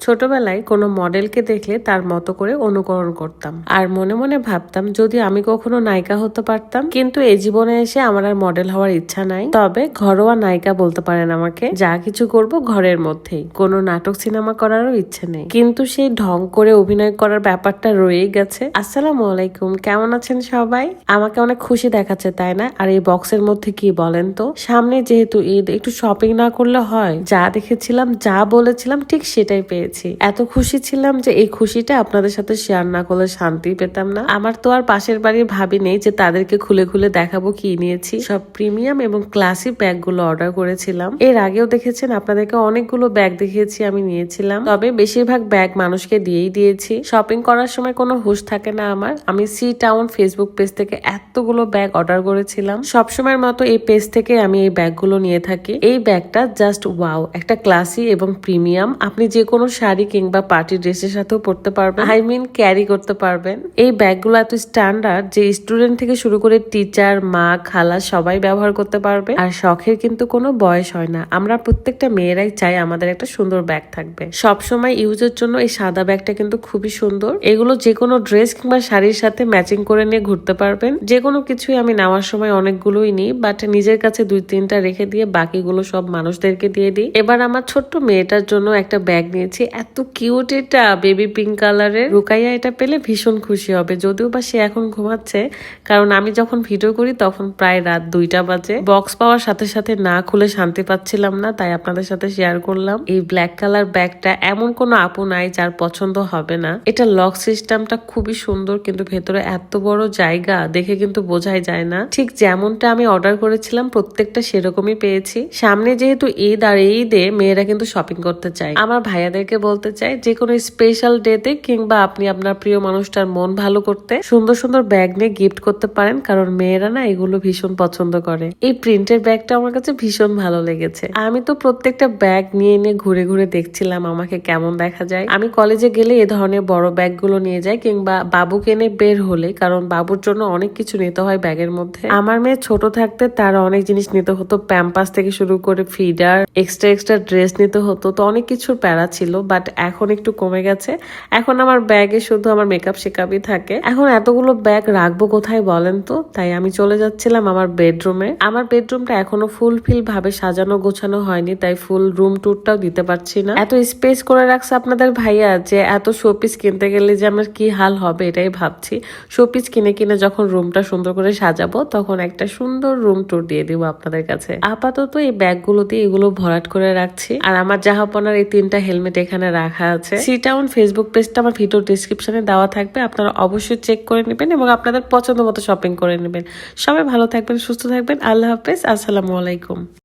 ছোটবেলায় কোনো মডেলকে দেখলে তার মতো করে অনুকরণ করতাম। আর মনে মনে ভাবতাম, যদি আমি কখনো নায়িকা হতে পারতাম, কিন্তু এই জীবনে এসে আমার আর মডেল হওয়ার ইচ্ছা নাই, তবে ঘরোয়া নায়িকা বলতে পারেন আমাকে, যা কিছু করব ঘরের মধ্যেই। কোনো নাটক সিনেমা করারও ইচ্ছে নেই। কিন্তু সেই ঢং করে অভিনয় করার ব্যাপারটা রয়েই গেছে। আসসালামু আলাইকুম, কেমন আছেন সবাই? আমাকে অনেক খুশি দেখাচ্ছে, তাই না? আর এই বক্সের মধ্যে কি বলেন তো? সামনে যেহেতু ঈদ, একটু শপিং না করলে হয়। যা দেখেছিলাম, যা বলেছিলাম, ঠিক সেটাই পেয়েছি। এত খুশি ছিলাম যে এই খুশিটা আপনাদের সাথে শেয়ার না করলে শান্তি পেতাম না। আমার তো আর পাশের বাড়ির ভাবি নেই যে তাদেরকে খুলে খুলে দেখাবো কি নিয়েছি। সব প্রিমিয়াম এবং ক্লাসি ব্যাগগুলো অর্ডার করেছিলাম। এর আগেও দেখেছেন, আপনাদেরকে অনেকগুলো ব্যাগ দেখিয়েছি, আমি নিয়েছিলাম। তবে বেশিরভাগ ব্যাগ মানুষকে দিয়েই দিয়েছি। শপিং করার সময় কোনো হুশ থাকে না আমার। আমি সি টাউন ফেসবুক পেজ থেকে এতগুলো ব্যাগ অর্ডার করেছিলাম। সবসময়ের মতো এই পেজ থেকে আমি এই ব্যাগগুলো নিয়ে থাকি। এই ব্যাগটা জাস্ট ওয়াও একটা ক্লাসি এবং প্রিমিয়াম আপনি যে কোনো শাড়ি কিংবা পার্টি ড্রেসের সাথেও পরতে পারবেন। আই মিন ক্যারি করতে পারবেন। এই ব্যাগগুলো এত স্ট্যান্ডার্ড যে স্টুডেন্ট থেকে শুরু করে টিচার মা খালা সবাই ব্যবহার করতে পারবে। আর শখের কিন্তু কোনো বয়স হয় না। আমরা প্রত্যেকটা মেয়েরাই চাই আমাদের একটা সুন্দর ব্যাগ থাকবে। সব সময় ইউজের জন্য এই সাদা ব্যাগটা কিন্তু খুবই সুন্দর। এগুলো যে কোনো ড্রেস কিংবা শাড়ির সাথে ম্যাচিং করে নিয়ে ঘুরতে পারবেন। যে কোনো কিছুই আমি নেওয়ার সময় অনেকগুলোই নিই বাট নিজের কাছে দুই তিনটা রেখে দিয়ে বাকিগুলো সব মানুষদেরকে দিয়ে দিই। এবার আমার ছোট্ট মেয়েটার জন্য একটা ব্যাগ নিয়েছি। এত কিউট এটা বেবি পিঙ্ক কালারের রুকাইয়া এটা পেলে ভীষণ খুশি হবে, যদিও বা সে এখন ঘুমাচ্ছে, কারণ আমি যখন ভিডিও করি তখন প্রায় রাত দুইটা বাজে। বক্স পাওয়ার সাথে সাথে না খুলে শান্তি পাচ্ছিলাম না, তাই আপনাদের সাথে শেয়ার করলাম। এই ব্ল্যাক কালার ব্যাগটা এমন কোনো আপু নাই যার পছন্দ হবে না। এটা লক সিস্টেমটা খুবই সুন্দর, কিন্তু ভেতরে এত বড় জায়গা, দেখে কিন্তু বোঝাই যায় না। ঠিক যেমনটা আমি অর্ডার করেছিলাম, প্রত্যেকটা সেরকমই পেয়েছি। সামনে যেহেতু ঈদ আর ঈদে মেয়েরা কিন্তু শপিং করতে চায়। আমার ভাইয়াদেরকে বলতে চাই যে কোনো স্পেশাল ডেতে কিংবা আপনি আপনার প্রিয় মানুষটার মন ভালো করতে সুন্দর সুন্দর ব্যাগ নিয়ে গিফট করতে পারেন, কারণ মেয়েরা না এগুলো ভীষণ পছন্দ করে। এই প্রিন্টের ব্যাগটা আমার কাছে ভীষণ ভালো লেগেছে। আমি তো প্রত্যেকটা ব্যাগ নিয়ে নিয়ে ঘুরে ঘুরে দেখছিলাম আমাকে কেমন দেখা যায়। আমি কলেজে গেলে এ ধরনের বড় ব্যাগগুলো নিয়ে যাই কিংবা বাবু কেনে বের হলে, কারণ বাবুর জন্য অনেক কিছু নিতে হয় ব্যাগের মধ্যে। আমার মেয়ে ছোট থাকতে তার অনেক জিনিস নিতে হতো প্যাম্পাস থেকে শুরু করে ফিডার এক্সট্রা এক্সট্রা ড্রেস নিতে হতো, তো অনেক কিছুর প্যারা ছিল। বাট এখন একটু কমে গেছে। এখন আমার ব্যাগে শুধু আমার মেকআপ শেকআপই থাকে। এখন এতগুলো ব্যাগ রাখব কোথায় বলেন তো? তাই আমি চলে যাচ্ছিলাম আমার বেডরুমে আমার বেডরুমটা এখনও ফুলফিল ভাবে সাজানো গোছানো হয়নি, তাই ফুল রুম টুরটাও দিতে পারছি না। এত স্পেস করে রাখছে আপনাদের ভাইয়া যে এত শোপিস কিনতে গেলে যে আমার কি হাল হবে এটাই ভাবছি। শোপিস কিনে কিনে যখন রুমটা সুন্দর করে সাজাবো, তখন একটা সুন্দর রুম টুর দিয়ে দিব আপনাদের কাছে। আপাতত এই ব্যাগগুলো দিয়ে এগুলো ভরাট করে রাখছি। আর আমার জাহাপনার এই তিনটা হেলমেট এখানে রাখা আছে। সি টাউন ফেসবুক পেজটা আমার ভিডিও ডিসক্রিপশনে দেওয়া থাকবে। আপনারা অবশ্যই চেক করে নেবেন এবং আপনাদের পছন্দ মতো শপিং করে নেবেন। সবাই ভালো থাকবেন, সুস্থ থাকবেন। আল্লাহ হাফেজ, আসসালামু আলাইকুম।